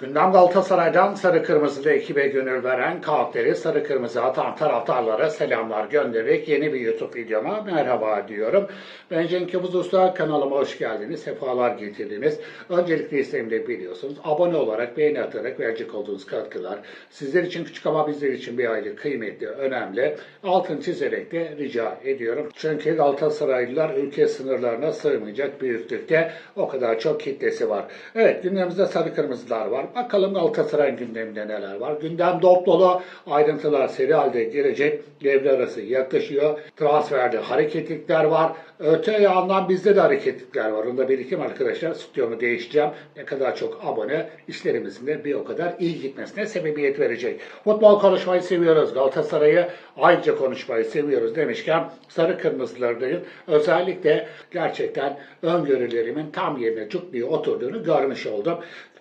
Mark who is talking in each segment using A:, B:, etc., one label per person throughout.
A: Gündem Galatasaray'dan sarı kırmızılı ekibe gönül veren kalpleri sarı kırmızı atan taraftarlara selamlar göndererek yeni bir YouTube videoma merhaba diyorum. Ben Cenk Yavuz Usta kanalıma hoş geldiniz, sefalar getirdiniz. Öncelikle isteğim de biliyorsunuz abone olarak beğeni atarak verecek olduğunuz katkılar sizler için küçük ama bizler için bir ayrı kıymetli, önemli. Altın çizerek de rica ediyorum. Çünkü Galatasaraylılar ülke sınırlarına sığmayacak büyüklükte o kadar çok kitlesi var. Evet gündemimizde sarı kırmızılar var. Bakalım Galatasaray'ın gündeminde neler var. Gündem dop dolu ayrıntılar seri halde gelecek. Devre arası yaklaşıyor. Transferde hareketlikler var. Öte yandan bizde de hareketlikler var. Onda birikim arkadaşlar. Stüdyomu değiştireceğim. Ne kadar çok abone işlerimizin de bir o kadar iyi gitmesine sebebiyet verecek. Futbol konuşmayı seviyoruz. Galatasaray'ı ayrıca konuşmayı seviyoruz demişken sarı kırmızılardayım. Özellikle gerçekten öngörülerimin tam yerine çok diye oturduğunu görmüş oldum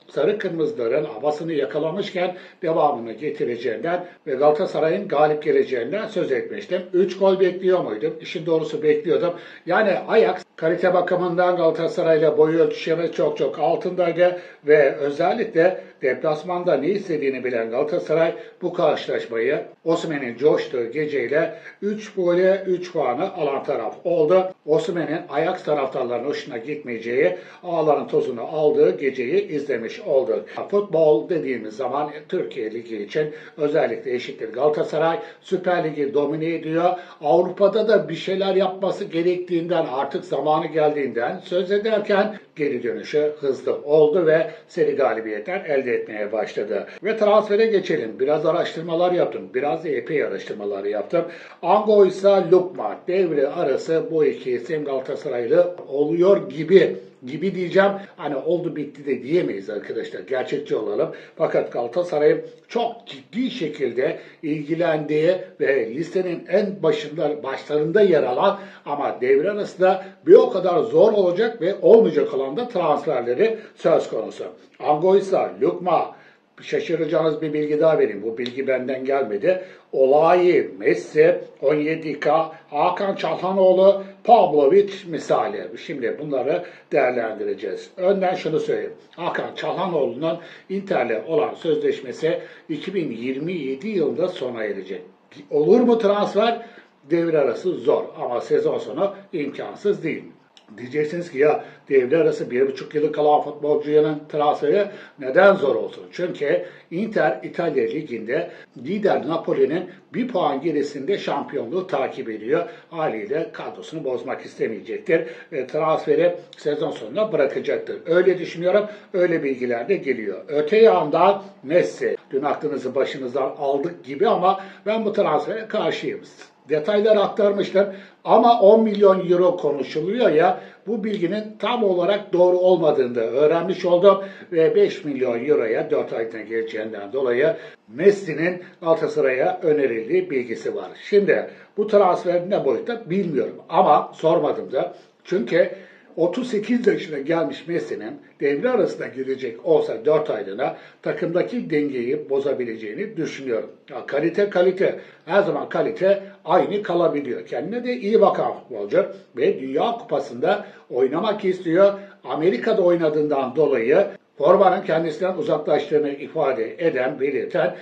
A: sarı kırmızıların havasını yakalamışken devamını getireceğinden ve Galatasaray'ın galip geleceğinden söz etmiştim. 3 gol bekliyor muydum? İşin doğrusu bekliyordum. Yani Ajax kalite bakımından Galatasaray'la boy ölçüşemi çok çok altındaydı ve özellikle deplasmanda ne istediğini bilen Galatasaray bu karşılaşmayı Osimhen'in coştuğu geceyle 3 gole 3 puanı alan taraf oldu. Osimhen'in Ajax taraftarlarının hoşuna gitmeyeceği, ağların tozunu aldığı geceyi izlemiş olduk. Futbol dediğimiz zaman Türkiye Ligi için özellikle eşittir Galatasaray Süper Ligi domine ediyor. Avrupa'da da bir şeyler yapması gerektiğinden artık zamanı geldiğinden söz ederken geri dönüşü hızlı oldu ve seri galibiyetler elde etmeye başladı. Ve transfere geçelim. Biraz araştırmalar yaptım. Biraz da epey araştırmalar yaptım. Ango ise Lukman devre arası bu iki isim Galatasaraylı oluyor gibi gibi diyeceğim. Hani oldu bitti de diyemeyiz arkadaşlar. Gerçekçi olalım. Fakat Galatasaray'ın çok ciddi şekilde ilgilendiği ve listenin en başında başlarında yer alan ama devre arasında bir o kadar zor olacak ve olmayacak olan da transferleri söz konusu. Angoisa, Lukma, şaşıracağınız bir bilgi daha vereyim. Bu bilgi benden gelmedi. Olayi, Messi, 17K, Hakan Çalhanoğlu, Pavlovic misali. Şimdi bunları değerlendireceğiz. Önden şunu söyleyeyim. Hakan Çalhanoğlu'nun Inter'le olan sözleşmesi 2027 yılında sona erecek. Olur mu transfer? Devre arası zor ama sezon sonu imkansız değil. Diyeceksiniz ki ya devre arası bir buçuk yılı kalan futbolcunun transferi neden zor olsun? Çünkü Inter İtalya Ligi'nde lider Napoli'nin bir puan gerisinde şampiyonluğu takip ediyor. Haliyle kadrosunu bozmak istemeyecektir. Ve transferi sezon sonunda bırakacaktır. Öyle düşünüyorum. Öyle bilgiler de geliyor. Öte yandan Messi. Dün aklınızı başınızdan aldık gibi ama ben bu transfere karşıyım detaylar aktarmışlar. Ama 10 milyon euro konuşuluyor ya bu bilginin tam olarak doğru olmadığını da öğrenmiş oldum. Ve 5 milyon euroya 4 aydan geleceğinden dolayı Messi'nin Galatasaray'a önerildiği bilgisi var. Şimdi bu transfer ne boyutta bilmiyorum ama sormadım da. Çünkü 38 yaşına gelmiş Messi'nin devre arasında girecek olsa 4 aylığına takımdaki dengeyi bozabileceğini düşünüyorum. Ya kalite kalite. Her zaman kalite aynı kalabiliyor. Kendine de iyi bakan futbolcu ve Dünya Kupası'nda oynamak istiyor. Amerika'da oynadığından dolayı formanın kendisinden uzaklaştığını ifade eden, belirten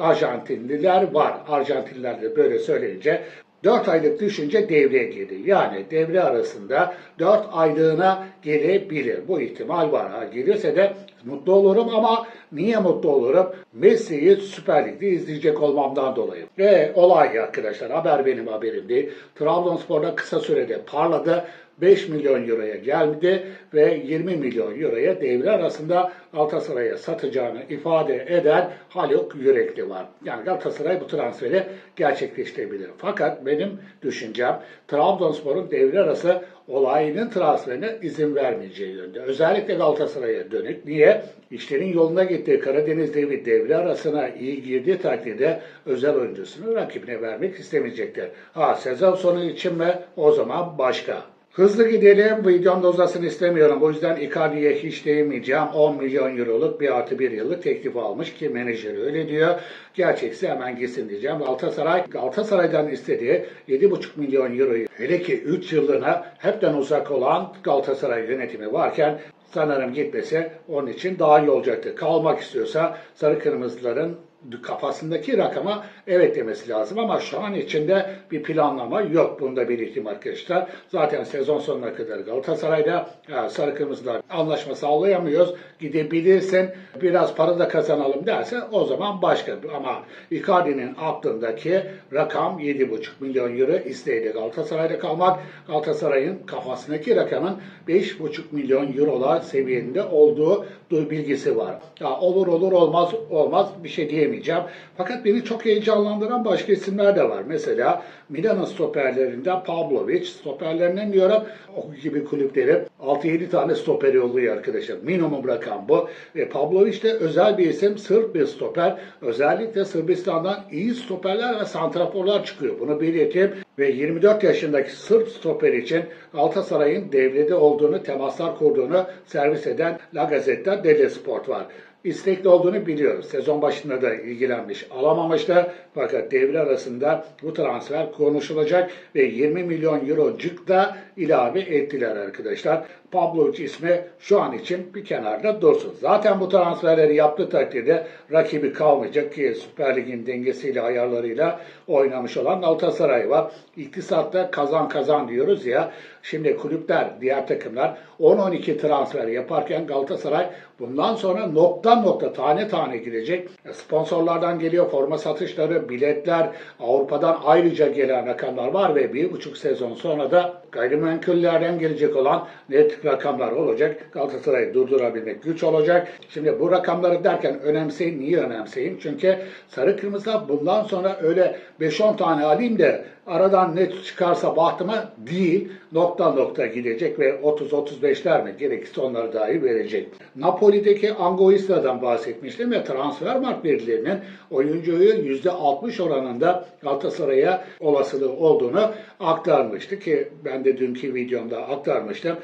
A: Arjantinliler var. Arjantinliler de böyle söyleyince 4 aylık düşünce devreye girdi. Yani devre arasında 4 aylığına gelebilir. Bu ihtimal var. Ha, gelirse de mutlu olurum ama niye mutlu olurum? Messi'yi Süper Lig'de izleyecek olmamdan dolayı. Ve olay arkadaşlar haber benim haberim değil. Trabzonspor'da kısa sürede parladı. 5 milyon euroya geldi ve 20 milyon euroya devre arasında Galatasaray'a satacağını ifade eden Haluk Yürekli var. Yani Galatasaray bu transferi gerçekleştirebilir. Fakat benim düşüncem Trabzonspor'un devre arası olayının transferine izin vermeyeceği yönde. Özellikle Galatasaray'a dönük. Niye? İşlerin yoluna gittiği Karadeniz devi devre arasına iyi girdiği takdirde özel oyuncusunu rakibine vermek istemeyecektir. Ha sezon sonu için mi? O zaman başka. Hızlı gidelim. Videonun da uzasını istemiyorum. O yüzden Icardi'ye hiç değinmeyeceğim. 10 milyon euroluk bir artı bir yıllık teklif almış ki menajeri öyle diyor. Gerçekse hemen gitsin diyeceğim. Galatasaray, Galatasaray'dan istediği 7,5 milyon euroyu hele ki 3 yıllığına hepten uzak olan Galatasaray yönetimi varken sanırım gitmesi onun için daha iyi olacaktı. Kalmak istiyorsa sarı kırmızıların kafasındaki rakama evet demesi lazım ama şu an içinde bir planlama yok. Bunda belirteyim arkadaşlar. Zaten sezon sonuna kadar Galatasaray'da e, sarı kırmızılar anlaşma sağlayamıyoruz. Gidebilirsin biraz para da kazanalım derse o zaman başka. Ama Icardi'nin aklındaki rakam 7,5 milyon euro isteğiyle Galatasaray'da kalmak. Galatasaray'ın kafasındaki rakamın 5,5 milyon eurolar seviyende olduğu bilgisi var. Ya olur olur olmaz olmaz bir şey diyemeyeceğim. Fakat beni çok heyecanlandıran başka isimler de var. Mesela Milan'ın stoperlerinden Pavlovic, stoperlerinden diyorum o gibi kulüplerin 6-7 tane stoperi oluyor arkadaşlar. Minimum rakam bu. Ve Pavlovic de özel bir isim, Sırp bir stoper. Özellikle Sırbistan'dan iyi stoperler ve santraforlar çıkıyor. Bunu belirteyim. Ve 24 yaşındaki Sırp stoper için Galatasaray'ın devrede olduğunu, temaslar kurduğunu servis eden La Gazzetta dello Sport var istekli olduğunu biliyoruz. Sezon başında da ilgilenmiş, alamamıştı. Fakat devre arasında bu transfer konuşulacak ve 20 milyon euro da ilave ettiler arkadaşlar. Pavlovic ismi şu an için bir kenarda dursun. Zaten bu transferleri yaptığı takdirde rakibi kalmayacak ki Süper Lig'in dengesiyle ayarlarıyla oynamış olan Galatasaray var. İktisatta kazan kazan diyoruz ya. Şimdi kulüpler, diğer takımlar 10-12 transfer yaparken Galatasaray bundan sonra nokta nokta tane tane gidecek. Sponsorlardan geliyor forma satışları, biletler, Avrupa'dan ayrıca gelen rakamlar var ve bir buçuk sezon sonra da gayrimenkullerden gelecek olan net rakamlar olacak. Galatasaray'ı durdurabilmek güç olacak. Şimdi bu rakamları derken önemseyin. Niye önemseyin? Çünkü sarı kırmızı bundan sonra öyle 5-10 tane alayım da aradan net çıkarsa bahtıma değil nokta nokta gidecek ve 30-35'ler mi gerekirse onları dahi verecek. Napoli'deki Angoista'dan bahsetmiştim ve transfer mark verilerinin oyuncuyu %60 oranında Galatasaray'a olasılığı olduğunu aktarmıştı ki ben de dünkü videomda aktarmıştım.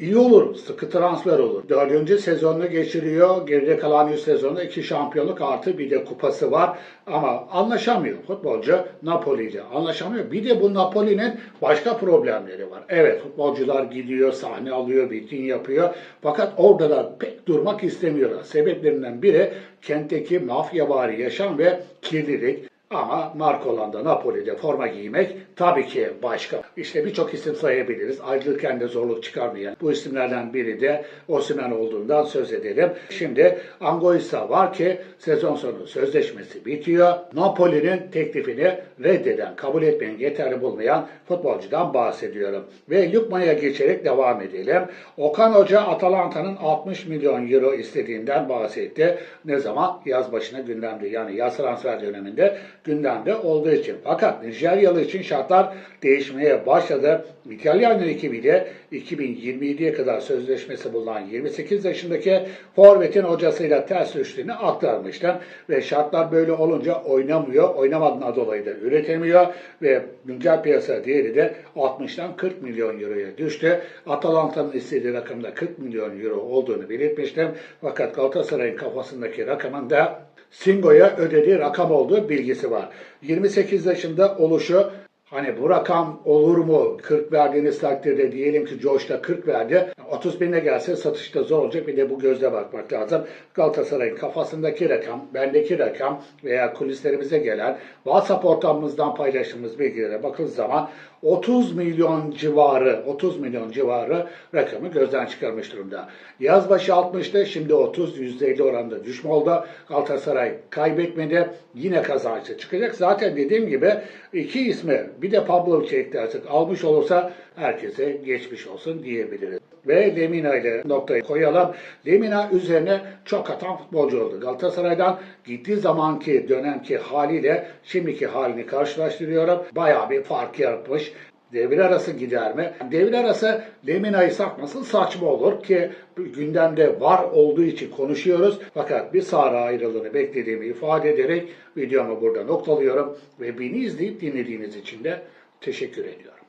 A: İyi olur, sıkı transfer olur. Dördüncü sezonunu geçiriyor. Geride kalan 100 sezonda iki şampiyonluk artı bir de kupası var. Ama anlaşamıyor futbolcu Napoli ile. Anlaşamıyor. Bir de bu Napoli'nin başka problemleri var. Evet futbolcular gidiyor, sahne alıyor, vitrin yapıyor. Fakat orada da pek durmak istemiyorlar. Sebeplerinden biri kentteki mafyavari yaşam ve kirlilik. Ama Marco'landa Napoli'de forma giymek tabii ki başka. İşte birçok isim sayabiliriz. Ayrılırken de zorluk çıkarmayan. Bu isimlerden biri de Osimhen olduğundan söz edelim. Şimdi Angoissa var ki sezon sonu sözleşmesi bitiyor. Napoli'nin teklifini reddeden, kabul etmeyen, yeterli bulmayan futbolcudan bahsediyorum. Ve Lukman'a geçerek devam edelim. Okan Hoca Atalanta'nın 60 milyon euro istediğinden bahsetti. Ne zaman? Yaz başına gündemde yani yaz transfer döneminde gündemde olduğu için. Fakat Nijeryalı için şartlar değişmeye başladı. İtalyan ekibiyle 2027'ye kadar sözleşmesi bulunan 28 yaşındaki Forvet'in hocasıyla ters düştüğünü aktarmıştım. Ve şartlar böyle olunca oynamıyor. Oynamadığından dolayı da üretemiyor. Ve güncel piyasa değeri de 60'dan 40 milyon euroya düştü. Atalanta'nın istediği rakamda 40 milyon euro olduğunu belirtmiştim. Fakat Galatasaray'ın kafasındaki rakamın da Singo'ya ödediği rakam olduğu bilgisi var. 28 yaşında oluşu Hani bu rakam olur mu? 40 verdiğiniz takdirde diyelim ki Josh'ta 40 verdi. 30 bine gelse satışta zor olacak. Bir de bu gözle bakmak lazım. Galatasaray'ın kafasındaki rakam, bendeki rakam veya kulislerimize gelen WhatsApp ortamımızdan paylaştığımız bilgilere bakıldığı zaman 30 milyon civarı, 30 milyon civarı rakamı gözden çıkarmış durumda. Yaz başı 60'tı, şimdi 30, %50 oranında düşme oldu. Galatasaray kaybetmedi, yine kazançlı çıkacak. Zaten dediğim gibi iki ismi bir de Pavlovic'e eklersek almış olursa herkese geçmiş olsun diyebiliriz. Ve Lemina ile noktayı koyalım. Lemina üzerine çok atan futbolcu oldu. Galatasaray'dan gittiği zamanki dönemki haliyle şimdiki halini karşılaştırıyorum. Bayağı bir fark yaratmış. Devre arası gider mi? Devre arası Lemina'yı satması saçma olur ki gündemde var olduğu için konuşuyoruz. Fakat bir Sara ayrılığını beklediğimi ifade ederek videomu burada noktalıyorum ve beni izleyip dinlediğiniz için de teşekkür ediyorum.